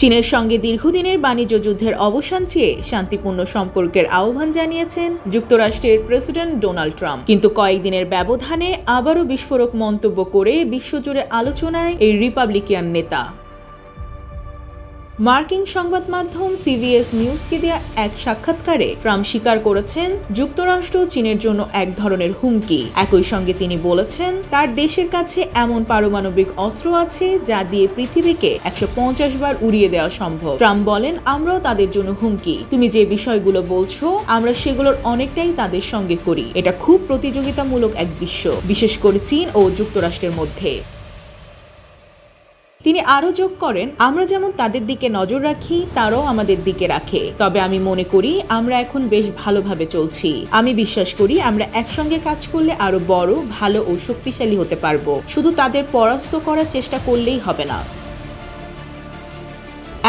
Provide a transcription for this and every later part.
চীনের সঙ্গে দীর্ঘদিনের বাণিজ্য যুদ্ধের অবসান চেয়ে শান্তিপূর্ণ সম্পর্কের আহ্বান জানিয়েছেন যুক্তরাষ্ট্রের প্রেসিডেন্ট ডোনাল্ড ট্রাম্প। কিন্তু কয়েকদিনের ব্যবধানে আবারও বিস্ফোরক মন্তব্য করে বিশ্বজুড়ে আলোচনায় এই রিপাবলিকান নেতা। মার্কিন সংবাদ মাধ্যম সিভিএস নিউজকে দেয়া এক সাক্ষাৎকারে ট্রাম্প স্বীকার করেছেন, যুক্তরাষ্ট্র চীনের জন্য এক ধরনের হুমকি। একই সঙ্গে তিনি বলেছেন, তার দেশের কাছে এমন পারমাণবিক অস্ত্র আছে যা দিয়ে পৃথিবীকে একশো পঞ্চাশ বার উড়িয়ে দেওয়া সম্ভব। ট্রাম্প বলেন, আমরাও তাদের জন্য হুমকি। তুমি যে বিষয়গুলো বলছো, আমরা সেগুলোর অনেকটাই তাদের সঙ্গে করি। এটা খুব প্রতিযোগিতামূলক এক বিশ্ব, বিশেষ করে চীন ও যুক্তরাষ্ট্রের মধ্যে। তিনি আরও যোগ করেন, আমরা যেমন তাদের দিকে নজর রাখি, তারাও আমাদের দিকে রাখে। তবে আমি মনে করি, আমরা এখন বেশ ভালোভাবে চলছি। আমি বিশ্বাস করি, আমরা একসঙ্গে কাজ করলে আরও বড়, ভালো ও শক্তিশালী হতে পারব। শুধু তাদের পরাস্ত করার চেষ্টা করলেই হবে না।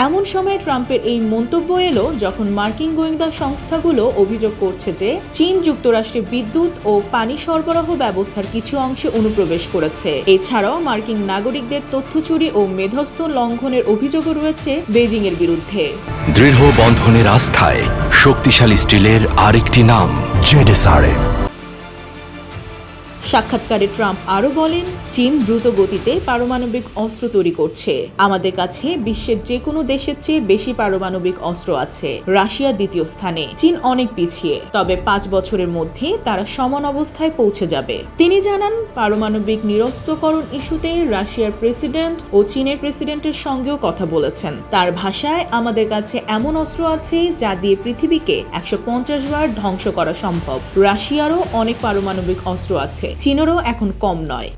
এমন সময় ট্রাম্পের এই মন্তব্য এলো যখন মার্কিন গোয়েন্দা সংস্থাগুলো অভিযোগ করছে যে চীন যুক্তরাষ্ট্রে বিদ্যুৎ ও পানি সরবরাহ ব্যবস্থার কিছু অংশে অনুপ্রবেশ করেছে। এছাড়াও মার্কিন নাগরিকদের তথ্য চুরি ও মেধস্থ লঙ্ঘনের অভিযোগও রয়েছে বেজিং এর বিরুদ্ধে। দৃঢ় বন্ধনের আস্থায় শক্তিশালী স্টিলের আরেকটি নাম, জেডেসআরএম। সাক্ষাৎকারে ট্রাম্প আরও বলেন, চীন দ্রুত গতিতে পারমাণবিক অস্ত্র তৈরি করছে। আমাদের কাছে বিশ্বের যে কোনো দেশের চেয়ে বেশি পারমাণবিক অস্ত্র আছে, রাশিয়া দ্বিতীয় স্থানে। চীন অনেক পিছিয়ে, তবে পাঁচ বছরের মধ্যে তারা সমান অবস্থায় পৌঁছে যাবে। তিনি জানান, পারমাণবিক নিরস্তকরণ ইস্যুতে রাশিয়ার প্রেসিডেন্ট ও চীনের প্রেসিডেন্টের সঙ্গেও কথা বলেছেন। তার ভাষায়, আমাদের কাছে এমন অস্ত্র আছে যা দিয়ে পৃথিবীকে একশো পঞ্চাশ বার ধ্বংস করা সম্ভব। রাশিয়ারও অনেক পারমাণবিক অস্ত্র আছে। চীনেরও এখন কম নয়।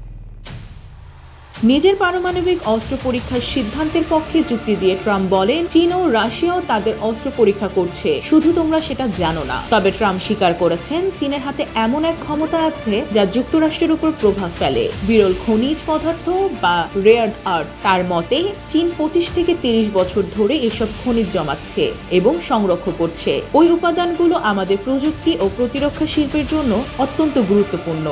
নিজের পারমাণবিক অস্ত্র পরীক্ষার সিদ্ধান্তের পক্ষে যুক্তি দিয়ে ট্রাম্প বলেন, চীন ও রাশিয়াও তাদের অস্ত্র পরীক্ষা করছে। শুধু তোমরা সেটা জানো না। তবে ট্রাম্প স্বীকার করেছেন, চীনের হাতে এমন এক ক্ষমতা আছে যা যুক্তরাষ্ট্রের উপর প্রভাব ফেলে। বিরল খনিজ পদার্থ বা রেয়ার আর্থ তার মতে, চীন পঁচিশ থেকে তিরিশ বছর ধরে এসব খনিজ জমাচ্ছে এবং সংরক্ষণ করছে। ওই উপাদানগুলো আমাদের প্রযুক্তি ও প্রতিরক্ষা শিল্পের জন্য অত্যন্ত গুরুত্বপূর্ণ।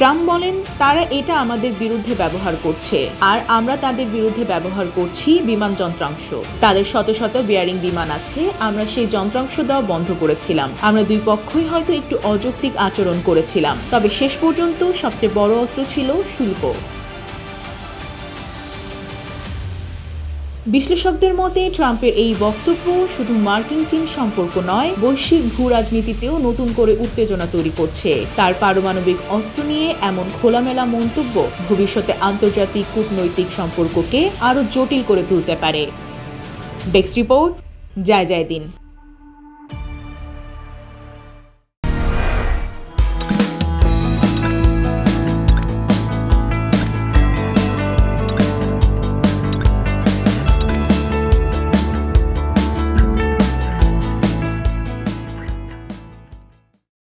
ট্রাম্প বলেন, তারা এটা আমাদের বিরুদ্ধে ব্যবহার করছে। আর আমরা তাদের বিরুদ্ধে ব্যবহার করছি বিমান যন্ত্রাংশ। তাদের শত শত বিয়ারিং বিমান আছে, আমরা সেই যন্ত্রাংশ দেওয়া বন্ধ করেছিলাম। আমরা দুই পক্ষই হয়তো একটু অযৌক্তিক আচরণ করেছিলাম। তবে শেষ পর্যন্ত সবচেয়ে বড় অস্ত্র ছিল শুল্ক। বিশ্লেষকদের মতে, ট্রাম্পের এই বক্তব্য শুধু মার্কিন চীন সম্পর্ক নয়, বৈশ্বিক ভূ রাজনীতিতেও নতুন করে উত্তেজনা তৈরি করছে। তার পারমাণবিক অস্ত্র নিয়ে এমন খোলামেলা মন্তব্য ভবিষ্যতে আন্তর্জাতিক কূটনৈতিক সম্পর্ককে আরও জটিল করে তুলতে পারে। ডেস্ক রিপোর্ট, জয় জয় দিন